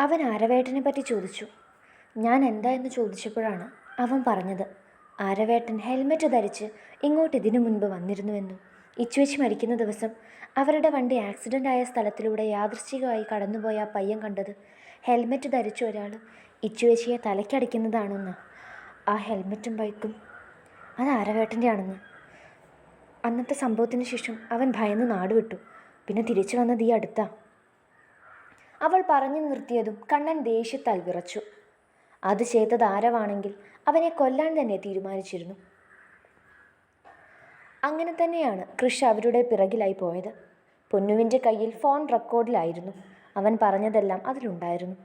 അവൻ ആരവേട്ടനെ പറ്റി ചോദിച്ചു. ഞാൻ എന്താ എന്ന് ചോദിച്ചപ്പോഴാണ് അവൻ പറഞ്ഞത് ആരവേട്ടൻ ഹെൽമെറ്റ് ധരിച്ച് ഇങ്ങോട്ട് ഇതിനു മുൻപ് വന്നിരുന്നുവെന്നും ഇച്ചുവെച്ച് മരിക്കുന്ന ദിവസം അവരുടെ വണ്ടി ആക്സിഡന്റ് ആയ സ്ഥലത്തിലൂടെ യാദൃശ്ചികമായി കടന്നുപോയ ആ പയ്യൻ കണ്ടത് ഹെൽമെറ്റ് ധരിച്ച ഒരാൾ ഇച്ചുവേച്ചിയെ തലയ്ക്കടിക്കുന്നതാണെന്ന്. ആ ഹെൽമെറ്റും ബൈക്കും. അത് ആരവേട്ടന്റെ ആണെന്ന് അന്നത്തെ സംഭവത്തിന് ശേഷം അവൻ ഭയന്ന് നാടുവിട്ടു. പിന്നെ തിരിച്ചു വന്നത് ഈ അടുത്താ. അവൾ പറഞ്ഞു നിർത്തിയതും കണ്ണൻ ദേഷ്യത്താൽ വിറച്ചു. അത് ചെയ്തത് ആരവാണെങ്കിൽ അവനെ കൊല്ലാൻ തന്നെ തീരുമാനിച്ചിരുന്നു. അങ്ങനെ തന്നെയാണ് കൃഷ് അവരുടെ പിറകിലായി പോയത്. പൊന്നുവിന്റെ കയ്യിൽ ഫോൺ റെക്കോർഡിലായിരുന്നു. അവൻ പറഞ്ഞതെല്ലാം അതിലുണ്ടായിരുന്നു.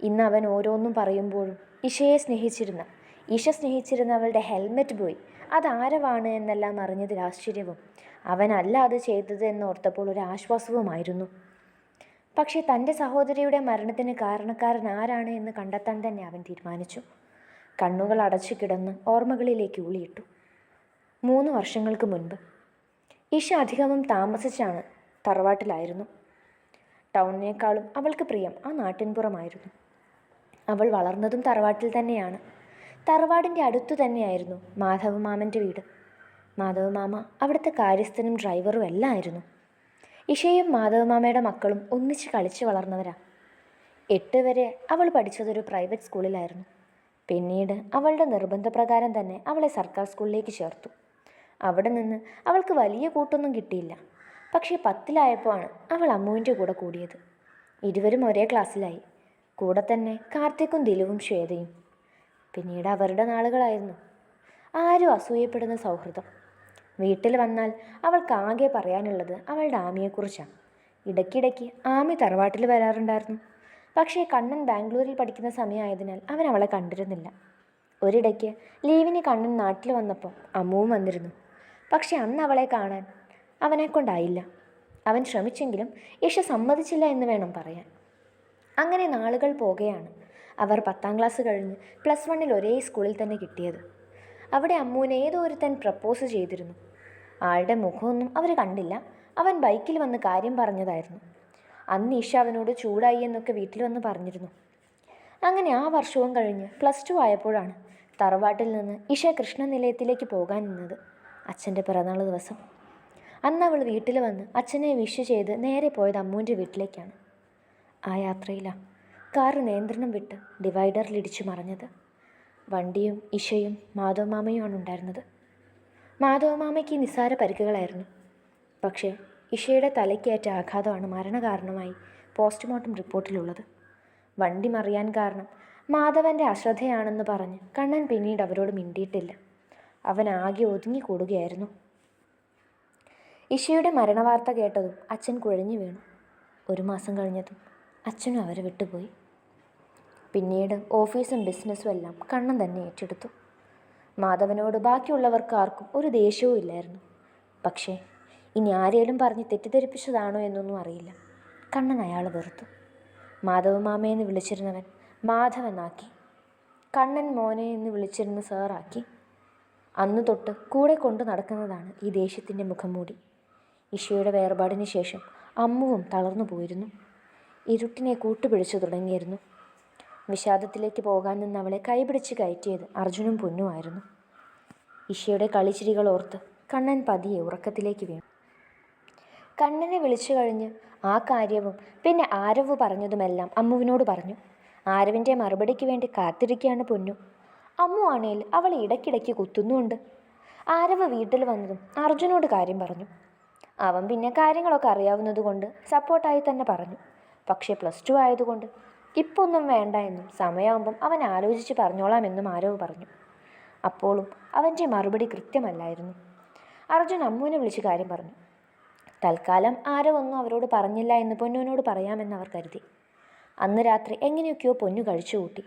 ഇന്ന് അവൻ ഓരോന്നും പറയുമ്പോഴും ഇഷയെ സ്നേഹിച്ചിരുന്ന ഇഷ സ്നേഹിച്ചിരുന്ന അവളുടെ ഹെൽമെറ്റ് പോയി. അതാരവാണ് എന്നെല്ലാം അറിഞ്ഞതിൽ ആശ്ചര്യവും. അവനല്ല അത് ചെയ്തത് എന്നോർത്തപ്പോൾ ഒരു ആശ്വാസവുമായിരുന്നു. പക്ഷേ തന്റെ സഹോദരിയുടെ മരണത്തിന് കാരണക്കാരൻ ആരാണ് എന്ന് കണ്ടെത്താൻ തന്നെ അവൻ തീരുമാനിച്ചു. കണ്ണുകൾ അടച്ചു കിടന്ന് ഓർമ്മകളിലേക്ക് ഊളിയിട്ടു. മൂന്ന് വർഷങ്ങൾക്ക് മുൻപ്. ഇഷ അധികവും താമസിച്ചാണ് തറവാട്ടിലായിരുന്നു. ടൗണിനേക്കാളും അവൾക്ക് പ്രിയം ആ നാട്ടിൻപുറമായിരുന്നു. അവൾ വളർന്നതും തറവാട്ടിൽ തന്നെയാണ്. തറവാടിന്റെ അടുത്തു തന്നെയായിരുന്നു മാധവ മാമന്റെ വീട്. മാധവ മാമ അവിടുത്തെ കാര്യസ്ഥനും ഡ്രൈവറും എല്ലാം ആയിരുന്നു ഇഷയും മാധവമാമയുടെ മക്കളും ഒന്നിച്ച് കളിച്ച് വളർന്നവരാ. എട്ട് വരെ അവൾ പഠിച്ചതൊരു പ്രൈവറ്റ് സ്കൂളിലായിരുന്നു. പിന്നീട് അവളുടെ നിർബന്ധപ്രകാരം തന്നെ അവളെ സർക്കാർ സ്കൂളിലേക്ക് ചേർത്തു. അവിടെ നിന്ന് അവൾക്ക് വലിയ കൂട്ടൊന്നും കിട്ടിയില്ല. പക്ഷേ പത്തിലായപ്പോൾ ആണ് അവൾ അമ്മുവിന്റെ കൂടെ കൂടിയത്. ഇരുവരും ഒരേ ക്ലാസ്സിലായി. കൂടെ തന്നെ കാർത്തിക്കും ദിലുവും ശ്വേതയും. പിന്നീട് അവരുടെ നാളുകളായിരുന്നു. ആരും അസൂയപ്പെടുന്ന സൗഹൃദം. വീട്ടിൽ വന്നാൽ അവൾക്ക് ആകെ പറയാനുള്ളത് അവളുടെ ആമിയെക്കുറിച്ചാണ് ഇടയ്ക്കിടയ്ക്ക് ആമി തറവാട്ടിൽ വരാറുണ്ടായിരുന്നു. പക്ഷേ കണ്ണൻ ബാംഗ്ലൂരിൽ പഠിക്കുന്ന സമയമായതിനാൽ അവൻ അവളെ കണ്ടിരുന്നില്ല. ഒരിടയ്ക്ക് ലീവിന് കണ്ണൻ നാട്ടിൽ വന്നപ്പോൾ അമ്മുവും വന്നിരുന്നു. പക്ഷെ അന്ന് അവളെ കാണാൻ അവനെ കൊണ്ടായില്ല അവൻ ശ്രമിച്ചെങ്കിലും യശ സമ്മതിച്ചില്ല എന്ന് വേണം പറയാൻ. അങ്ങനെ നാളുകൾ പോകുകയാണ് അവർ പത്താം ക്ലാസ് കഴിഞ്ഞ് പ്ലസ് വണ്ണിൽ ഒരേ സ്കൂളിൽ തന്നെ കിട്ടിയത്. അവിടെ അമ്മൂനെ ഏതോ ഒരുത്തൻ പ്രപ്പോസ് ചെയ്തിരുന്നു. ആളുടെ മുഖമൊന്നും അവർ കണ്ടില്ല. അവൻ ബൈക്കിൽ വന്ന് കാര്യം പറഞ്ഞതായിരുന്നു. അന്ന് ഈശ അവനോട് ചൂടായി എന്നൊക്കെ വീട്ടിൽ വന്ന് പറഞ്ഞിരുന്നു. അങ്ങനെ ആ വർഷവും കഴിഞ്ഞ് പ്ലസ് ടു ആയപ്പോഴാണ് തറവാട്ടിൽ നിന്ന് ഇഷ കൃഷ്ണനിലയത്തിലേക്ക് പോകാൻ നിന്നത് അച്ഛന്റെ പിറന്നാൾ ദിവസം. അന്ന് അവൾ വീട്ടിൽ വന്ന് അച്ഛനെ വിഷ് ചെയ്ത് നേരെ പോയത് അമ്മൂന്റെ വീട്ടിലേക്കാണ്. ആ യാത്രയിലാണ് കാറ് നിയന്ത്രണം വിട്ട് ഡിവൈഡറിലിടിച്ചു മറിഞ്ഞത്. വണ്ടിയും ഇഷയും മാധവമാമയുമാണ് ഉണ്ടായിരുന്നത്. മാധവമാമയ്ക്ക് നിസ്സാര പരിക്കുകളായിരുന്നു. പക്ഷേ ഇഷയുടെ തലയ്ക്കേറ്റ ആഘാതമാണ് മരണകാരണമായി പോസ്റ്റ്മോർട്ടം റിപ്പോർട്ടിലുള്ളത്. വണ്ടി മറിയാൻ കാരണം മാധവന്റെ അശ്രദ്ധയാണെന്ന് പറഞ്ഞ് കണ്ണൻ പിന്നീട് അവരോട് മിണ്ടിയിട്ടില്ല. അവൻ ആകെ ഒതുങ്ങിക്കൂടുകയായിരുന്നു. ഇഷയുടെ മരണവാർത്ത കേട്ടതും അച്ഛൻ കുഴഞ്ഞു വീണു. ഒരു മാസം കഴിഞ്ഞതും അച്ഛനും അവരെ വിട്ടുപോയി. പിന്നീട് ഓഫീസും ബിസിനസ്സും എല്ലാം കണ്ണൻ തന്നെ ഏറ്റെടുത്തു. മാധവനോട് ബാക്കിയുള്ളവർക്ക് ആർക്കും ഒരു ദേഷ്യവും ഇല്ലായിരുന്നു. പക്ഷേ ഇനി ആരേലും പറഞ്ഞ് തെറ്റിദ്ധരിപ്പിച്ചതാണോ എന്നൊന്നും അറിയില്ല. കണ്ണൻ അയാൾ വെറുത്തു. മാധവ മാമയെന്ന് വിളിച്ചിരുന്നവൻ മാധവനാക്കി. കണ്ണൻ മോനെ എന്ന് വിളിച്ചിരുന്ന സാറാക്കി. അന്ന് തൊട്ട് കൂടെ കൊണ്ടു നടക്കുന്നതാണ് ഈ ദേഷ്യത്തിന്റെ മുഖംമൂടി. ഇഷയുടെ വേർപാടിന് ശേഷം അമ്മുവും തളർന്നു പോയിരുന്നു. ഇരുട്ടിനെ കൂട്ടുപിടിച്ചു തുടങ്ങിയിരുന്നു. വിഷാദത്തിലേക്ക് പോകാൻ നിന്ന് അവളെ കൈപിടിച്ച് കയറ്റിയത് അർജുനും പൊന്നുമായിരുന്നു ഇഷയുടെ കളിച്ചിരികൾ ഓർത്ത് കണ്ണൻ പതിയെ ഉറക്കത്തിലേക്ക് വീണു. കണ്ണനെ വിളിച്ചു കഴിഞ്ഞ് ആ കാര്യവും പിന്നെ ആരവ് പറഞ്ഞതുമെല്ലാം അമ്മുവിനോട് പറഞ്ഞു. ആരവിന്റെ മറുപടിക്ക് വേണ്ടി കാത്തിരിക്കുകയാണ് പൊന്നു. അമ്മു ആണേൽ അവൾ ഇടയ്ക്കിടയ്ക്ക് കുത്തുന്നുമുണ്ട്. ആരവ് വീട്ടിൽ വന്നതും അർജുനോട് കാര്യം പറഞ്ഞു. അവൻ പിന്നെ കാര്യങ്ങളൊക്കെ അറിയാവുന്നതുകൊണ്ട് സപ്പോർട്ടായി തന്നെ പറഞ്ഞു. പക്ഷേ പ്ലസ് ടു ആയതുകൊണ്ട് ഇപ്പോൾ ഒന്നും വേണ്ട എന്നും സമയമാകുമ്പം അവൻ ആലോചിച്ച് പറഞ്ഞോളാം എന്നും ആരോ പറഞ്ഞു. അപ്പോഴും അവന്റെ മറുപടി കൃത്യമല്ലായിരുന്നു. അർജുൻ അമ്മുവിനെ വിളിച്ച് കാര്യം പറഞ്ഞു. തൽക്കാലം ആരോ ഒന്നും അവരോട് പറഞ്ഞില്ല എന്ന് പൊന്നുവിനോട് പറയാമെന്ന് അവർ കരുതി. അന്ന് രാത്രി എങ്ങനെയൊക്കെയോ പൊന്നു കഴിച്ചു കൂട്ടി.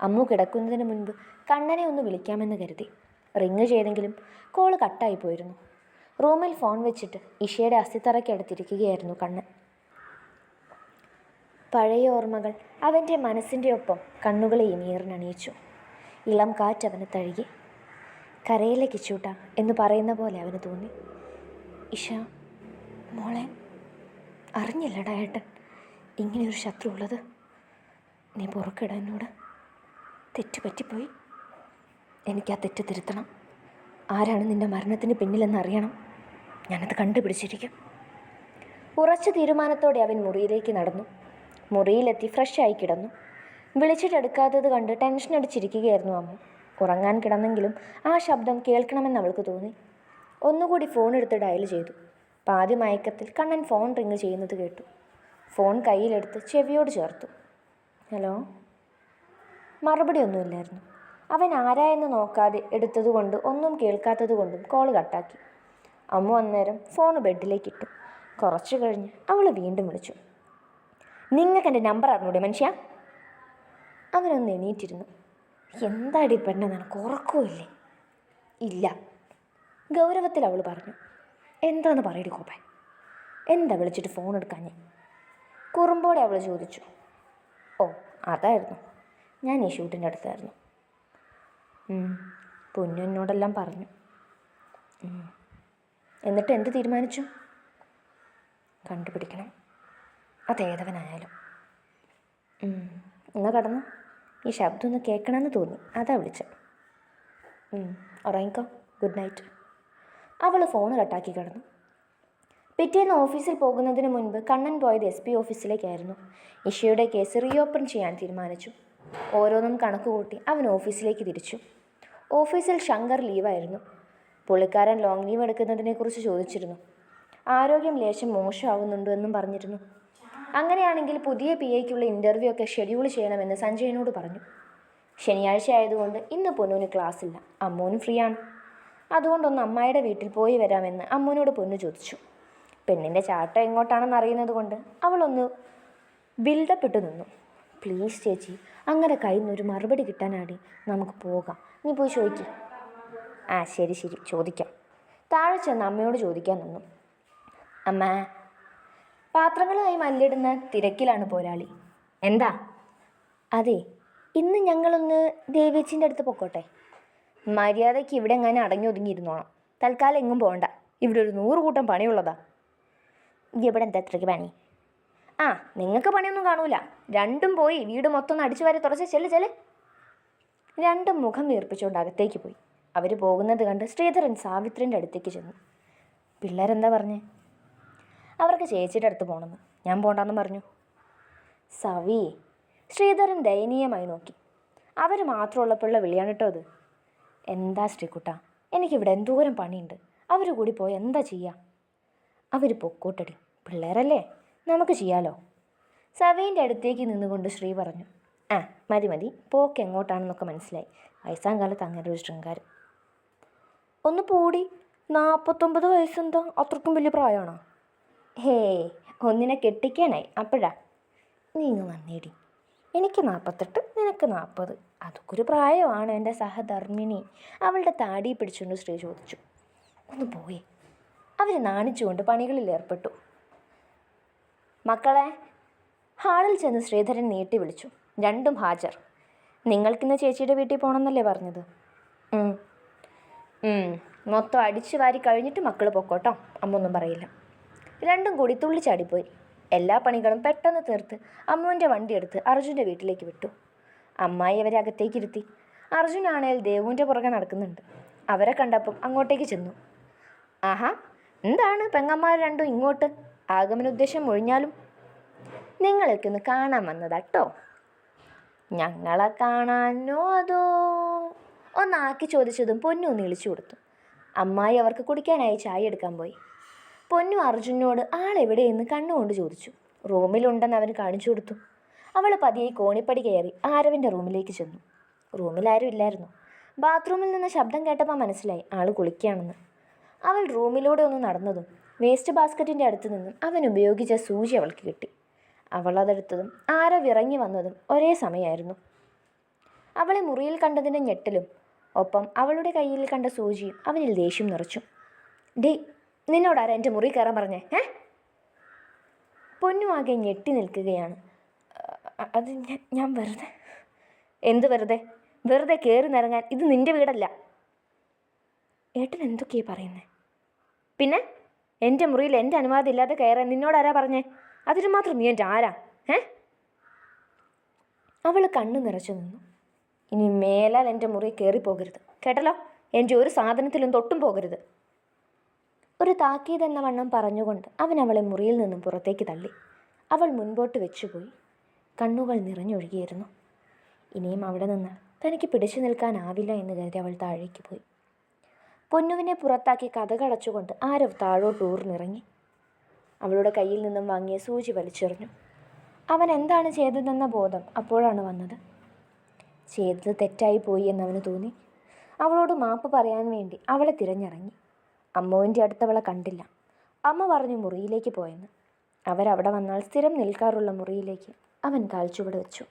അമ്മു കിടക്കുന്നതിന് മുൻപ് കണ്ണനെ ഒന്ന് വിളിക്കാമെന്ന് കരുതി. റിങ് ചെയ്തെങ്കിലും കോൾ കട്ടായി പോയിരുന്നു. റൂമിൽ ഫോൺ വെച്ചിട്ട് ഇഷയുടെ അസ്ഥിത്തറയ്ക്കടുത്തിരിക്കുകയായിരുന്നു കണ്ണൻ. പഴയ ഓർമ്മകൾ അവന്റെ മനസ്സിന്റെ ഒപ്പം കണ്ണുകളെയും ഈറിനണിയിച്ചു ഇളം കാറ്റ് അവന് തഴുകി. കരയിലെ കിച്ചൂട്ട എന്ന് പറയുന്ന പോലെ അവന് തോന്നി. ഇഷ മോളെ അറിഞ്ഞില്ലടാ ഏട്ടൻ. ഇങ്ങനെയൊരു ശത്രു ഉള്ളത്. നീ പുറക്കിട എന്നോട്. തെറ്റ് പറ്റിപ്പോയി. എനിക്ക് ആ തെറ്റ് തിരുത്തണം. ആരാണ് നിന്റെ മരണത്തിന് പിന്നിലെന്ന് അറിയണം. ഞാനത് കണ്ടുപിടിച്ചിരിക്കും. ഉറച്ച തീരുമാനത്തോടെ അവൻ മുറിയിലേക്ക് നടന്നു. മുറിയിലെത്തി ഫ്രഷായി കിടന്നു. വിളിച്ചിട്ടെടുക്കാത്തത് കണ്ട് ടെൻഷൻ അടിച്ചിരിക്കുകയായിരുന്നു അമ്മ. ഉറങ്ങാൻ കിടന്നെങ്കിലും ആ ശബ്ദം കേൾക്കണമെന്ന് അവൾക്ക് തോന്നി. ഒന്നുകൂടി ഫോൺ എടുത്ത് ഡയൽ ചെയ്തു. പാതി മയക്കത്തിൽ കണ്ണൻ ഫോൺ റിങ് ചെയ്യുന്നത് കേട്ടു. ഫോൺ കയ്യിലെടുത്ത് ചെവിയോട് ചേർത്തു. ഹലോ മറുപടി ഒന്നുമില്ലായിരുന്നു. അവൻ ആരായെന്ന് നോക്കാതെ എടുത്തതുകൊണ്ട് ഒന്നും കേൾക്കാത്തതുകൊണ്ടും കോൾ കട്ടാക്കി അമ്മ അന്നേരം ഫോൺ ബെഡിലേക്ക് ഇട്ടു. കുറച്ചു കഴിഞ്ഞ് അവൾ വീണ്ടും വിളിച്ചു. നിങ്ങൾക്ക് എന്റെ നമ്പർ അറിഞ്ഞൂടെ മനുഷ്യ? അവനൊന്ന് എണീറ്റിരുന്നു. എന്താടി പെണ്ണ നിനക്ക് ഇല്ല. ഗൗരവത്തിൽ അവൾ പറഞ്ഞു എന്താന്ന് പറയടി കോപ്പൻ എന്താ വിളിച്ചിട്ട് ഫോൺ എടുക്കാൻ? കുറുമ്പോടെ അവൾ ചോദിച്ചു ഓ അതായിരുന്നു. ഞാൻ ഈ ഷൂട്ടിന്റെ അടുത്തായിരുന്നു. ഉം, പൊന്നു എന്നോടെല്ലാം പറഞ്ഞു. എന്നിട്ട് എന്ത് തീരുമാനിച്ചു? കണ്ടുപിടിക്കണം. അതേതവനായാലും. എന്നാ കടന്നു. ഈ ശബ്ദം ഒന്ന് കേൾക്കണമെന്ന് തോന്നി. അതാ വിളിച്ചത്. ഉറങ്ങിക്കോ. Good night. അവൾ ഫോൺ കട്ടാക്കി കിടന്നു. പിറ്റേന്ന് ഓഫീസിൽ പോകുന്നതിന് മുൻപ് കണ്ണൻ പോയത് എസ് പി ഓഫീസിലേക്കായിരുന്നു. ഇഷയുടെ കേസ് റീഓപ്പൺ ചെയ്യാൻ തീരുമാനിച്ചു. ഓരോന്നും കണക്ക് കൂട്ടി അവൻ ഓഫീസിലേക്ക് തിരിച്ചു. ഓഫീസിൽ ശങ്കർ ലീവായിരുന്നു. പുള്ളിക്കാരൻ ലോങ് ലീവ് എടുക്കുന്നതിനെക്കുറിച്ച് ചോദിച്ചിരുന്നു. ആരോഗ്യം ലേശം മോശമാവുന്നുണ്ടോ എന്നും പറഞ്ഞിരുന്നു. അങ്ങനെയാണെങ്കിൽ പുതിയ പി എക്കുള്ള ഇന്റർവ്യൂ ഒക്കെ ഷെഡ്യൂൾ ചെയ്യണമെന്ന് സഞ്ജയനോട് പറഞ്ഞു. ശനിയാഴ്ച ആയതുകൊണ്ട് ഇന്ന് ക്ലാസ് ഇല്ല അമ്മൂനും ഫ്രീ ആണ് അതുകൊണ്ടൊന്ന് അമ്മായിയുടെ വീട്ടിൽ പോയി വരാമെന്ന് അമ്മൂനോട് പൊന്നു ചോദിച്ചു. പെണ്ണിന്റെ ചാട്ടം എങ്ങോട്ടാണെന്ന് അറിയുന്നത് കൊണ്ട് അവളൊന്ന് ബിൽഡപ്പ് നിന്നു. പ്ലീസ് ചേച്ചി അങ്ങനെ കയ്യിൽ നിന്നൊരു മറുപടി കിട്ടാനാടി. നമുക്ക് പോകാം. നീ പോയി ചോദിക്ക്. ആ ശരി ശരി. ചോദിക്കാം. താഴെ ചെന്ന് അമ്മയോട് ചോദിക്കാൻ നിന്നു. അമ്മ പാത്രങ്ങളുമായി മല്ലിടുന്ന തിരക്കിലാണ് പോരാളി. എന്താ? അതെ ഇന്ന് ഞങ്ങളൊന്ന് ദേവേച്ചിന്റെ അടുത്ത് പൊക്കോട്ടെ. മര്യാദയ്ക്ക് ഇവിടെ എങ്ങനെ അടങ്ങി ഒതുങ്ങിയിരുന്നോണം തൽക്കാലം എങ്ങും പോകണ്ട. ഇവിടെ ഒരു നൂറ് കൂട്ടം പണിയുള്ളതാ. ഇവിടെ എന്താ ഇത്രയ്ക്ക് പണി? ആ നിങ്ങൾക്ക് പണിയൊന്നും കാണൂല. രണ്ടും പോയി വീട് മൊത്തം ഒന്ന് അടിച്ചു വരെ തുറച്ച് ചെല്ല് ചെല്ല്. രണ്ടും മുഖം വീർപ്പിച്ചുകൊണ്ട് അകത്തേക്ക് പോയി. അവർ പോകുന്നത് കണ്ട് ശ്രീധരൻ സാവിത്രിന്റെ അടുത്തേക്ക് ചെന്നു. പിള്ളേരെന്താ പറഞ്ഞേ? അവർക്ക് ചേച്ചിയുടെ അടുത്ത് പോകണമെന്ന്. ഞാൻ പോണ്ടെന്ന് പറഞ്ഞു. സവി ശ്രീധരൻ ദയനീയമായി നോക്കി. അവർ മാത്രമുള്ളപ്പോഴുള്ള വിളിയാണ് കേട്ടോ അത്. എന്താ ശ്രീകുട്ട? എനിക്കിവിടെ എന്തോരം പണിയുണ്ട്. അവർ കൂടി പോയി എന്താ ചെയ്യുക അവർ പൊക്കോട്ടടി. പിള്ളേരല്ലേ? നമുക്ക് ചെയ്യാലോ? സവീന്റെ അടുത്തേക്ക് നിന്നുകൊണ്ട് ശ്രീ പറഞ്ഞു. ആ മതി മതി. പോക്ക് എങ്ങോട്ടാണെന്നൊക്കെ മനസ്സിലായി. വയസ്സാം കാലത്ത് അങ്ങനെ ഒരു ശൃംഗാരം. ഒന്ന് പൂടി. നാൽപ്പത്തൊമ്പത് വയസ്സെന്താ? അത്രക്കും വലിയ പ്രായമാണോ? ഹേ ഒന്നിനെ കെട്ടിക്കാനായി. അപ്പോഴാ? നീ ഇങ്ങ് വന്നേടി. എനിക്ക് നാൽപ്പത്തെട്ട് നിനക്ക് നാൽപ്പത് അതൊക്കെ പ്രായമാണ് എന്റെ സഹധർമ്മിണി. അവളുടെ താടി പിടിച്ചുകൊണ്ട് സ്ത്രീ ചോദിച്ചു. ഒന്ന് പോയേ. അവർ നാണിച്ചുകൊണ്ട് പണികളിൽ ഏർപ്പെട്ടു. മക്കളെ ഹാളിൽ ചെന്ന് ശ്രീധരൻ നീട്ടി വിളിച്ചു. രണ്ടും ഹാജർ. നിങ്ങൾക്കിന്ന് ചേച്ചിയുടെ വീട്ടിൽ പോകണമെന്നല്ലേ പറഞ്ഞത്. മൊത്തം അടിച്ചു വാരി കഴിഞ്ഞിട്ട് മക്കൾ പൊക്കോട്ടോ? അമ്മൊന്നും പറയില്ല. രണ്ടും കൂടി തുള്ളിച്ചാടിപ്പോയി എല്ലാ പണികളും പെട്ടെന്ന് തീർത്ത് അമ്മുവിന്റെ വണ്ടിയെടുത്ത് അർജുന്റെ വീട്ടിലേക്ക് വിട്ടു. അമ്മായി അവരെ അകത്തേക്ക് ഇരുത്തി. അർജുനാണേൽ ദേവുവിന്റെ പുറകെ നടക്കുന്നുണ്ട്. അവരെ കണ്ടപ്പം അങ്ങോട്ടേക്ക് ചെന്നു. ആഹാ എന്താണ് പെങ്ങന്മാർ രണ്ടും ഇങ്ങോട്ട്? ആഗമന ഉദ്ദേശം ഒഴിഞ്ഞാലും? നിങ്ങളൊക്കെ കാണാൻ വന്നതാട്ടോ ഞങ്ങളെ കാണാനോ അതോ? ഒന്നാക്കി ചോദിച്ചതും പൊന്നു ഒന്ന് ഇളിച്ചു കൊടുത്തു. അമ്മായി അവർക്ക് കുടിക്കാനായി ചായ എടുക്കാൻ പോയി. പൊന്നു അർജുനോട് ആളെവിടെയെന്ന് കണ്ണുകൊണ്ട് ചോദിച്ചു. റൂമിലുണ്ടെന്ന് അവൻ കാണിച്ചു കൊടുത്തു. അവൾ പതിയെ കോണിപ്പടി കയറി ആരവിന്റെ റൂമിലേക്ക് ചെന്നു. റൂമിൽ ആരും ഇല്ലായിരുന്നു. ബാത്റൂമിൽ നിന്ന് ശബ്ദം കേട്ടപ്പോൾ മനസ്സിലായി ആൾ കുളിക്കുകയാണെന്ന്. അവൾ റൂമിലൂടെ ഒന്ന് നടന്നതും വേസ്റ്റ് ബാസ്ക്കറ്റിന്റെ അടുത്ത് നിന്നും അവൻ ഉപയോഗിച്ച സൂചി അവൾക്ക് കിട്ടി. അവൾ അതെടുത്തതും ആരവ് ഇറങ്ങി വന്നതും ഒരേ സമയമായിരുന്നു. അവളെ മുറിയിൽ കണ്ടതിന്റെ ഞെട്ടലും ഒപ്പം അവളുടെ കയ്യിൽ കണ്ട സൂചിയും അവനിൽ ദേഷ്യം നിറച്ചു. ഡേ നിന്നോടാരാ എന്റെ മുറി കയറാൻ പറഞ്ഞേ? ഏ? പൊന്നുമാകെ ഞെട്ടി നിൽക്കുകയാണ്. അത് ഞാൻ വെറുതെ. എന്ത് വെറുതെ? വെറുതെ കയറി നിറങ്ങാൻ ഇത് നിന്റെ വീടല്ല. ഏട്ടൻ എന്തൊക്കെയാ പറയുന്നത് പിന്നെ? എന്റെ മുറിയിൽ എന്റെ അനുവാദം ഇല്ലാതെ കയറാൻ നിന്നോടാരാ പറഞ്ഞേ? അതിന് മാത്രം നീ എന്റെ ആരാ? ഏ? അവൾ കണ്ണു നിറച്ചു നിന്നു. ഇനി മേലാൽ എന്റെ മുറി കയറിപ്പോകരുത്. കേട്ടല്ലോ? എന്റെ ഒരു സാധനത്തിലും തൊട്ടും പോകരുത്. ഒരു താക്കീതെന്ന വണ്ണം പറഞ്ഞുകൊണ്ട് അവൻ അവളെ മുറിയിൽ നിന്നും പുറത്തേക്ക് തള്ളി. അവൾ മുൻപോട്ട് വെച്ചുപോയി. കണ്ണുകൾ നിറഞ്ഞൊഴുകിയിരുന്നു. ഇനിയും അവിടെ നിന്ന് തനിക്ക് പിടിച്ചു നിൽക്കാനാവില്ല എന്ന് കരുതി അവൾ താഴേക്ക് പോയി. പൊന്നുവിനെ പുറത്താക്കി കഥകടച്ചുകൊണ്ട് ആരവ് താഴോട്ട് ഊർന്നിറങ്ങി. അവളുടെ കയ്യിൽ നിന്നും വാങ്ങിയ സൂചി വലിച്ചെറിഞ്ഞു. അവൻ എന്താണ് ചെയ്തതെന്ന ബോധം അപ്പോഴാണ് വന്നത്. ചെയ്തത് തെറ്റായി പോയി എന്നവന് തോന്നി. അവളോട് മാപ്പ് പറയാൻ വേണ്ടി അവളെ തിരഞ്ഞിറങ്ങി. അമ്മുവിന്റെ അടുത്തവളെ കണ്ടില്ല. അമ്മ പറഞ്ഞു മുറിയിലേക്ക് പോയെന്ന്. അവരവിടെ വന്നാൽ സ്ഥിരം നിൽക്കാറുള്ള മുറിയിലേക്ക് അവൻ കാൽച്ചുവട് വെച്ചു.